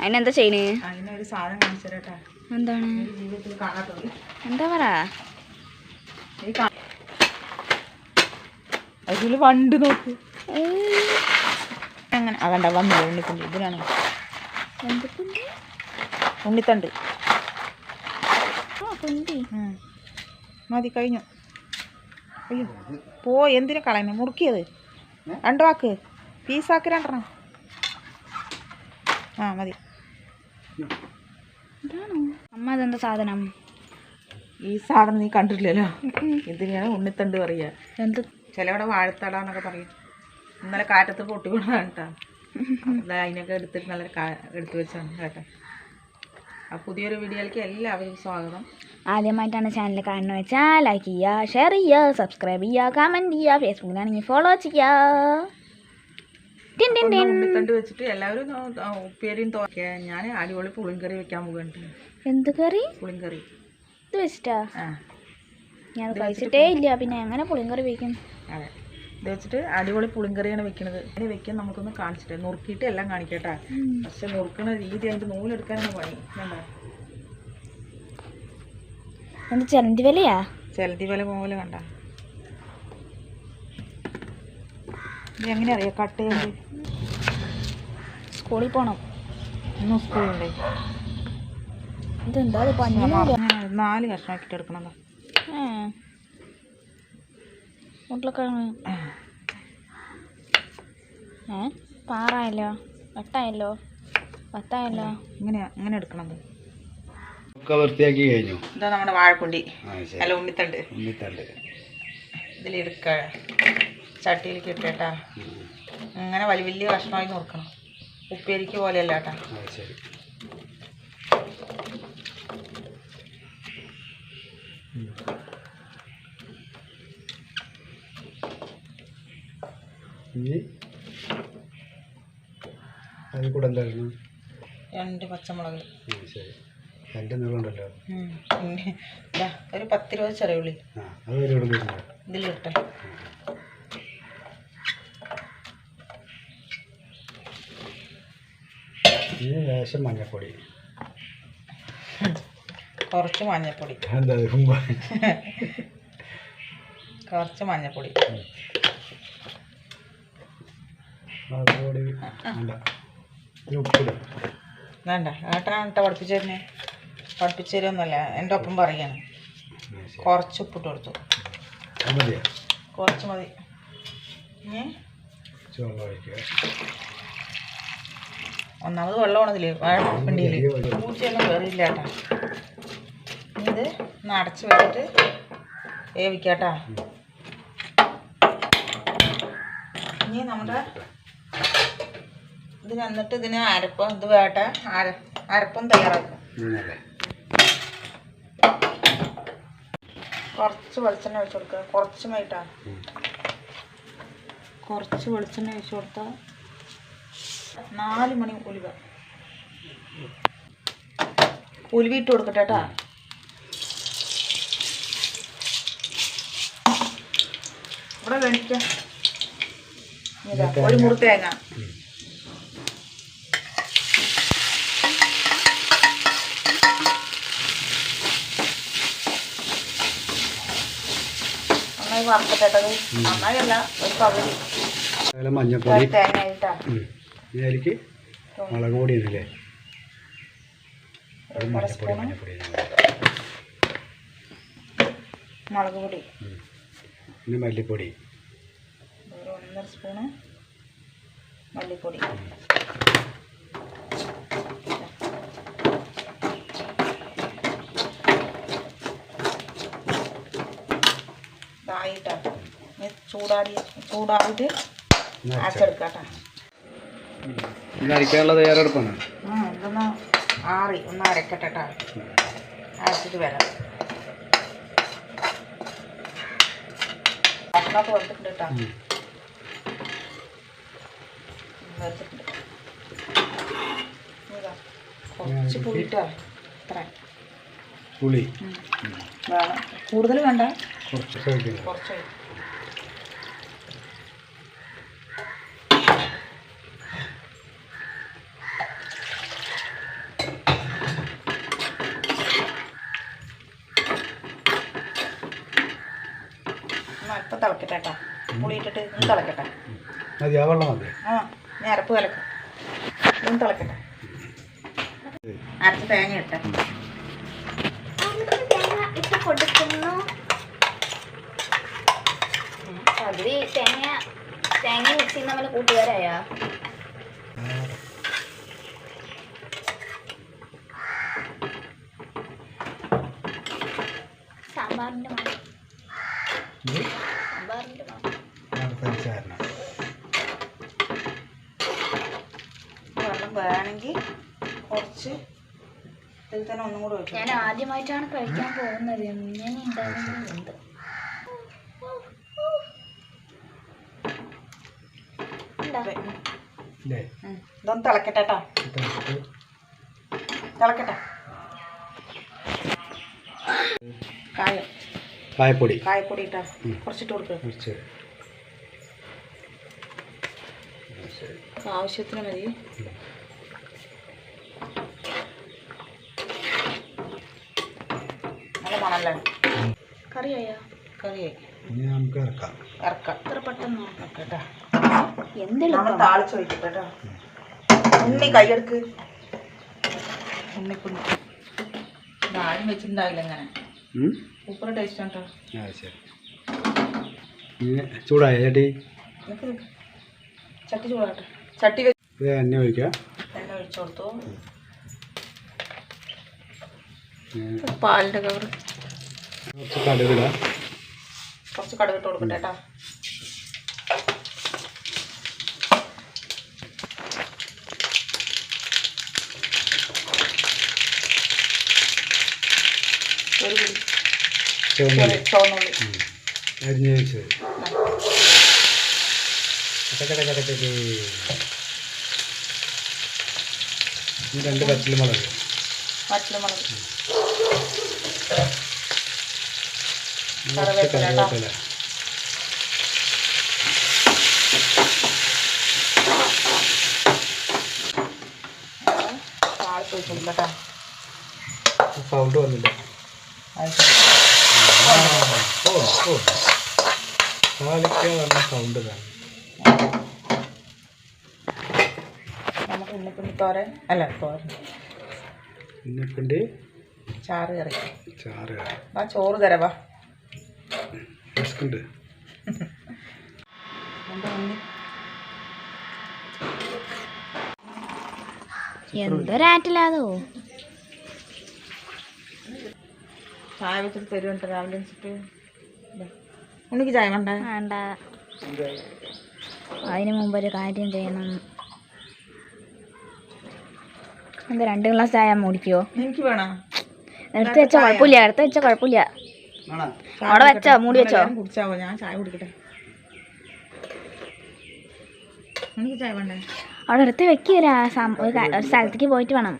അതിനെന്താ ചെയ്യണേ? എന്താണ്? ജീവിതത്തിൽ കാണാത്തത്. എന്താ പറ? ഈ കാ- അതിൽ വണ്ട് നോക്ക്. അങ്ങനെ. അതണ്ട വന്നില്ല ഉണ്ണിത്തണ്ട്. ഇതിനാണ് ഉണ്ണിത്തണ്ട്. മതി കഴിഞ്ഞു. അയ്യോ പോ എന്തിനാ കളയുന്നത് മുറുക്കിയത്. രണ്ടു വാക്ക്. പീസാക്കി രണ്ടെണ്ണം. ആ മതി. അമ്മ അതെന്താ സാധനം? ഈ സാധനം നീ കണ്ടിട്ടില്ലല്ലോ. ഇതിനാണ് ഉണ്ണിത്തണ്ട് പറയുക എന്ത്? ചിലവിടെ വാഴത്തട എന്നൊക്കെ പറയും. ഇന്നലെ കാറ്റത്ത് പൊട്ടി വീണതാണ് കേട്ടോ അത് അതിനൊക്കെ എടുത്തിട്ട് നല്ല എടുത്തു എടുത്ത് വെച്ചാണ് കേട്ടോ. ആ പുതിയൊരു വീഡിയോയിലേക്ക് എല്ലാവരും സ്വാഗതം. ആദ്യമായിട്ടാണ് ചാനൽ കാണുന്നത് വെച്ചാൽ ലൈക്ക് ചെയ്യുക ഷെയർ ചെയ്യുക സബ്സ്ക്രൈബ് ചെയ്യുക കമന്റ് ചെയ്യുക ഫേസ്ബുക്കിലാണെങ്കിൽ ഫോളോ ചെയ്യുക. ഉണ്ണിത്തണ്ട് വെച്ചിട്ട് എല്ലാവരും ഉപ്പേരിയും തോക്കെ ഞാൻ അടിപൊളി പുളിങ്കറി വെക്കാൻ പോകുന്നുണ്ട് എന്ത് കറി? പുളിങ്കറി ഇത് വെച്ചിട്ടാ? ഞാൻ കഴിച്ചിട്ടേ ഇല്ല. പിന്നെ എങ്ങനെ പുളിങ്കറി വെക്കും? അതെ. ഇത് വെച്ചിട്ട് അടിപൊളി പുളിങ്കറിയാണ് വെക്കുന്നത് അതിന് വെക്കാൻ നമുക്കൊന്ന് കാണിച്ചിട്ട് നുറുക്കിയിട്ട് എല്ലാം കാണിക്കട്ടെ. പക്ഷെ നുറുക്കുന്ന രീതി അതിന്റെ നൂലെടുക്കാനാണ് പണി എന്ത് ചിലന്തി വിലയാ? ചെലന്തി വില പോലെ കണ്ട ഇത് എങ്ങനെ അറിയാം? കട്ട് ചെയ്ത്. സ്കൂളിൽ പോകണം ഇന്നും സ്കൂളുണ്ട്. ഇതെന്താ? നാല് കഷ്ണമാക്കിയിട്ട് എടുക്കണം ഉരുളക്കിഴങ്ങ് ഏ. പാറായല്ലോ? വെട്ടായല്ലോ? പത്തായല്ലോ ഇങ്ങനെ ഇങ്ങനെ എടുക്കണത്. ഒക്കെ വൃത്തിയാക്കി കഴിഞ്ഞു. ഇതാ നമ്മുടെ വാഴക്കുണ്ടി. അല്ല ഉണ്ണിത്തണ്ട്. ഉണ്ണിത്തണ്ട്. ഇതിലെടുക്ക ചട്ടിയിലേക്ക് ഇട്ടേട്ടാ അങ്ങനെ വലിയ വലിയ കഷ്ണമായി നോക്കണം ഉപ്പേരിക്ക് പോലെയല്ല കേട്ടാ. അതിൽ കൂടെ എന്തായിരുന്നു രണ്ട് പച്ചമുളക്. ശരി. രണ്ട് നീളമുണ്ടല്ലോ ഒരു പത്തിരുപത് ചെറിയ ഉള്ളി. ഇതിലിട്ടെ. ഇനി ലേശം മഞ്ഞപ്പൊടി. കുറച്ച് മഞ്ഞപ്പൊടി. എന്താ കുറച്ച് മഞ്ഞപ്പൊടി. മുളകുപൊടി അല്ല ഉപ്പിടും. വേണ്ട. ഏട്ടനാണ് കേട്ടോ പഠിപ്പിച്ചു തരുന്നേ പഠിപ്പിച്ചു തരുമൊന്നുമല്ല എന്റെ ഒപ്പം പറയാണ് കുറച്ച് ഉപ്പിട്ട് കൊടുത്തു. കുറച്ച് മതി. ഏ? ചോറ് ഒഴിക്കുക. ഒന്നാമത് വെള്ളം ഇതിൽ വാഴപ്പിണ്ടിയിൽ വലിയ വെള്ളം. പൂച്ചയൊന്നും കയറിയില്ല കേട്ടാ ഇത് അടച്ച് വെച്ചിട്ട് വേവിക്കാട്ടാ. ഇനി നമ്മുടെ ഇത് വന്നിട്ട് ഇതിന് അരപ്പം ഇത് വേട്ട. അര അരപ്പം തയ്യാറാക്കും. കുറച്ച് വെളിച്ചെണ്ണ ഒഴിച്ച് കൊടുക്കുക കുറച്ചുമായിട്ടാണ് കുറച്ച് വെളിച്ചെണ്ണ ഒഴിച്ച് കൊടുത്താൽ നാല് മണി ഉലുവ. ഉലുവ ഇട്ട് കൊടുക്കട്ടെ കേട്ടാ ഇവിടെ വേണിക്കാം. ഒരു മുറി തേങ്ങ. നന്നായി വറുത്തിട്ടത് നന്നായല്ല ഒരു പകുതി. തേങ്ങ ആയിട്ടാ ഉം. ഇനി അതിലേക്ക് മുളക് പൊടി ഇടില്ലേ? അര മഞ്ഞപ്പൊടി മഞ്ഞപ്പൊടി മുളക് പൊടി. പിന്നെ മല്ലിപ്പൊടി. ഒന്നര സ്പൂണ് മല്ലിപ്പൊടി. ഇതായിട്ടാ. ഇനി ചൂടാടി ചൂടായിട്ട് ഒന്ന് അരച്ചാ. അരച്ചെടുക്കാം കേട്ടോ ഇത് അരിക്കാനുള്ള തയ്യാറെടുപ്പാണ് ഇതൊന്ന് ആറി ഒന്ന് അരക്കട്ടെ കേട്ടോ അരച്ചിട്ട് വരാം. ഭക്ഷണമൊക്കെ വന്നിട്ടുണ്ട് കേട്ടോ വെച്ചിട്ടുണ്ട് ഇതാ, കുറച്ച് പുളിട്ടാ പുളി. കൂടുതൽ വേണ്ട. കുറച്ച് കുറച്ച് ഒക്കെ തിളക്കട്ടെ കേട്ടോ. പുളി ഇട്ടിട്ട് ഒന്ന് തിളക്കട്ടെ. ആ ഞരപ്പ് കലക്കാം. ഇന്ന് തിളക്കട്ടെ. അരച്ച് തേങ്ങ ഇട്ടെ. കൊടുക്കുന്നു പകുതി തേങ്ങ തേങ്ങ മിക്സി നമ്മൾ കൂട്ടുകാരായാ? സാമ്പാറിന്റെ മണം ഇത് സാമ്പാറിന്റെ മണം ആണ് തരിച്ചാരണം വെള്ളം വേണമെങ്കിൽ കുറച്ച് ഇതിൽ തന്നെ ഒന്നും കൂടെ വെക്കും ഞാൻ ആദ്യമായിട്ടാണ് കഴിക്കാൻ പോകുന്നത്. എങ്ങനെ ഉണ്ടാകുന്നുണ്ട്. ഇതൊന്ന് തിളക്കട്ടെ കേട്ടോ. തിളക്കട്ടെ. കായം. കായപ്പൊടി. കായപ്പൊടി ഇട്ടാ. കുറച്ചിട്ട് കൊടുക്കുക ആവശ്യത്തിന് മതി. നല്ല മണല്ലേ കറിയായോ? കറിയായി ഇനി നമുക്ക് ഇറക്കാം. ഇറക്കാം. ഇത്ര പെട്ടെന്നോ? കേട്ടോ എന്തെല്ലാം താളിച്ച് വയ്ക്കട്ടെ കേട്ടോ. ഉണ്ണി കൈയെടുക്ക്. ഉണ്ണിക്കുണ്ണി ഇതാരും വെച്ചിട്ടുണ്ടാവില്ല ഇങ്ങനെ. സൂപ്പർ ടേസ്റ്റ് കേട്ടോ. ചൂടായ ചേട്ടി? ചട്ടി ചൂടാട്ടെ ചട്ടി എണ്ണ ഒഴിക്കാം എണ്ണ ഒഴിച്ചു കൊടുത്തു. പാലിന്റെ കവർ കുറച്ച് കടുകിടാം കുറച്ച് കടുകിട്ട് കൊടുക്കട്ടെ കേട്ടോ. അരിഞ്ഞ് വെച്ചത്. രണ്ട് പച്ചില മുളക്. പച്ചമുളക് കുറച്ച് കറിവേപ്പില സൗണ്ട് വന്നില്ല? ഓ ഓ താളിക്ക വന്ന സൗണ്ട് തന്നെ നമുക്ക് ഉണ്ണിക്കുണ്ണി തോരൻ. അല്ല തോരൻ. ഇന്നിപ്പിന്റെ ചാറ് കറി. ചാറ് ആ ചോറ് തരവാ എന്തൊരാറ്റില്ലാതോ ചായ വെച്ചിട്ട് തരുമുണ്ട് രാവിലെ വെച്ചിട്ട്. ഉണ്ണിക്ക് ചായ വേണ്ട? വേണ്ട. അതിന് മുമ്പ് ഒരു കാര്യം ചെയ്യണം. എന്താ രണ്ട് ഗ്ലാസ് ചായ മോടിക്കോ എനിക്ക് വേണം? എടുത്ത് വെച്ചോ കുഴപ്പമില്ല എടുത്ത് വെച്ചോ കുഴപ്പമില്ല. അവിടെ വെച്ചോ, മൂടി വെച്ചോ? നിങ്ങളെല്ലാവരും കുടിച്ചാവോ ഞാൻ ചായ കുടിക്കട്ടെ. ഉണ്ണിക്ക് ചായ വേണ്ടേ? അവിടെ എടുത്ത് വെക്കുക ഒരു ഒരു സ്ഥലത്തേക്ക് പോയിട്ട് വേണം.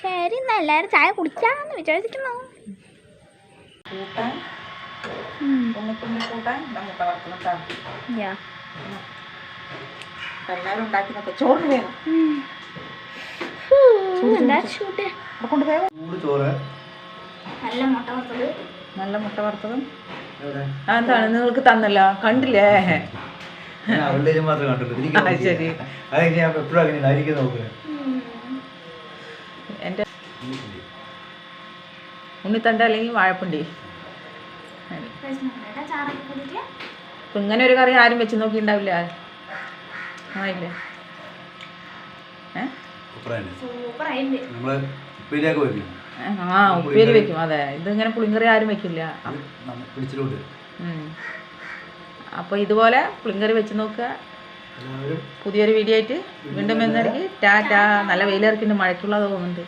ശരി എന്നാ എല്ലാവരും ചായ കുടിക്കാന്ന് വിചാരിച്ചിട്ടുണ്ടോ കൂട്ടാൻ? കൂട്ടാൻ മുട്ട. എല്ലാവരും ഉണ്ടാക്കി നോക്കാം ചോറ് വേണം നല്ല മുട്ട വറുത്തത്. നല്ല മുട്ട വറുത്തതും. അതെന്താണ്? നിങ്ങൾക്ക് തന്നല്ലോ. കണ്ടില്ലേ? ശരി. എന്റെ ഉണ്ണിത്തണ്ട. അല്ലെങ്കിൽ വാഴപ്പുണ്ടി. ഇങ്ങനെ ഒരു കറി ആരും വെച്ച് നോക്കിയിട്ടുണ്ടാവില്ല. ആയില്ലേ? ആ ഉപ്പേരി വെക്കും. അതെ. ഇതിങ്ങനെ പുളിങ്കറി ആരും വെക്കില്ല. അപ്പോൾ ഇതുപോലെ പുളിങ്കറി വെച്ച് നോക്കുക. എല്ലാവരും പുതിയൊരു വീഡിയോ ആയിട്ട് വീണ്ടും വരുന്നവർക്ക് ടാറ്റ. നല്ല വെയിലിറക്കിണ്ട്. മഴയ്ക്കുള്ളത് തോന്നുന്നുണ്ട്.